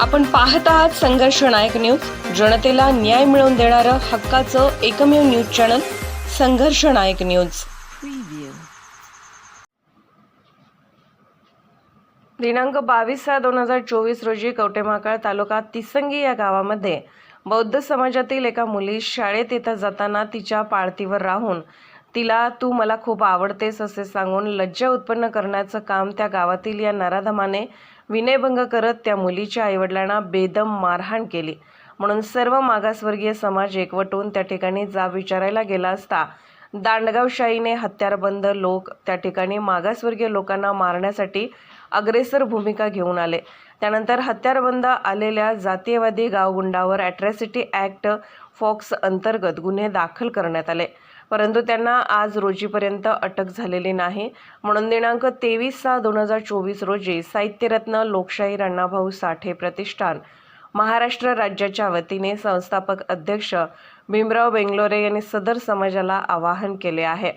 आपण पाहत आहात संघर्ष नायक न्यूज. जनतेला न्याय मिळवून देणारं हक्काचं एकमेव न्यूज चॅनल संघर्ष नायक न्यूज. दिनांक बावीस सहा दोन हजार चोवीस रोजी कवटेमाकाळ तालुका तिसंगी या गावामध्ये बौद्ध समाजातील एका मुली शाळेत येता जाताना तिच्या पाळतीवर राहून तिला तू मला खूप आवडतेस असे सांगून लज्जा उत्पन्न करण्याचं काम त्या गावातील या नराधमाने विनयभंग करत त्या मुलीच्या आईवडिलांना बेदम मारहाण केली. म्हणून सर्व मागासवर्गीय समाज एकवटून त्या ठिकाणी जाब विचारायला गेला असता दांडगावशाहीने हत्यारबंद लोक त्या ठिकाणी मागासवर्गीय लोकांना मारण्यासाठी अग्रेसर भूमिका घेऊन आले. त्यानंतर हत्यारबंद आलेल्या जातीयवादी गावगुंडावर ॲट्रॅसिटी ॲक्ट फॉक्स अंतर्गत गुन्हे दाखल करण्यात आले. परंतु त्यांना आज रोजीपर्यंत अटक झालेली नाही. म्हणून दिनांक तेवीस सहा दोन हजार चोवीस रोजी साहित्यरत्न लोकशाही अण्णाभाऊ साठे प्रतिष्ठान महाराष्ट्र राज्याच्या वतीने संस्थापक अध्यक्ष भीमराव बेंगलोरे यांनी सदर समाजाला आवाहन केले आहे.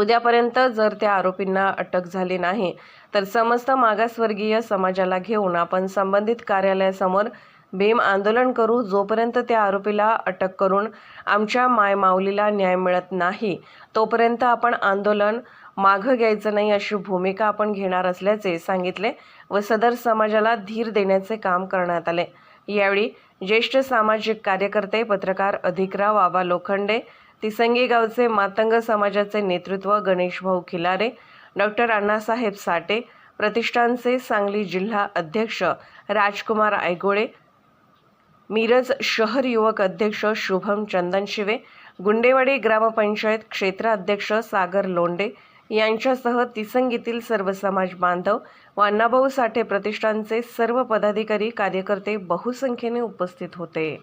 उद्यापर्यंत जर त्या आरोपींना अटक झाली नाही तर समस्त मागासवर्गीय समाजाला घेऊन आपण संबंधित कार्यालयासमोर भीम आंदोलन करू जोपर्यंत त्या आरोपीला अटक करून आमच्या मायमाऊलीला न्याय मिळत नाही तोपर्यंत आपण आंदोलन मागं घ्यायचं नाही अशी भूमिका आपण घेणार असल्याचे सांगितले व सदर समाजाला धीर देण्याचे काम करण्यात आले. यावेळी ज्येष्ठ सामाजिक कार्यकर्ते पत्रकार अधिकराव आबा लोखंडे तिसंगी गावचे मातंग समाजाचे नेतृत्व गणेशभाऊ खिलारे डॉक्टर अण्णासाहेब साठे प्रतिष्ठानचे सांगली जिल्हा अध्यक्ष राजकुमार आयगोळे मिरज शहर युवक अध्यक्ष शुभम चंदनशिवे गुंडेवाडी ग्रामपंचायत क्षेत्राध्यक्ष सागर लोंडे यांच्यासह तिसंगीतील सर्व समाज बांधव व अण्णाभाऊ साठे प्रतिष्ठानचे सर्व पदाधिकारी कार्यकर्ते बहुसंख्येने उपस्थित होते.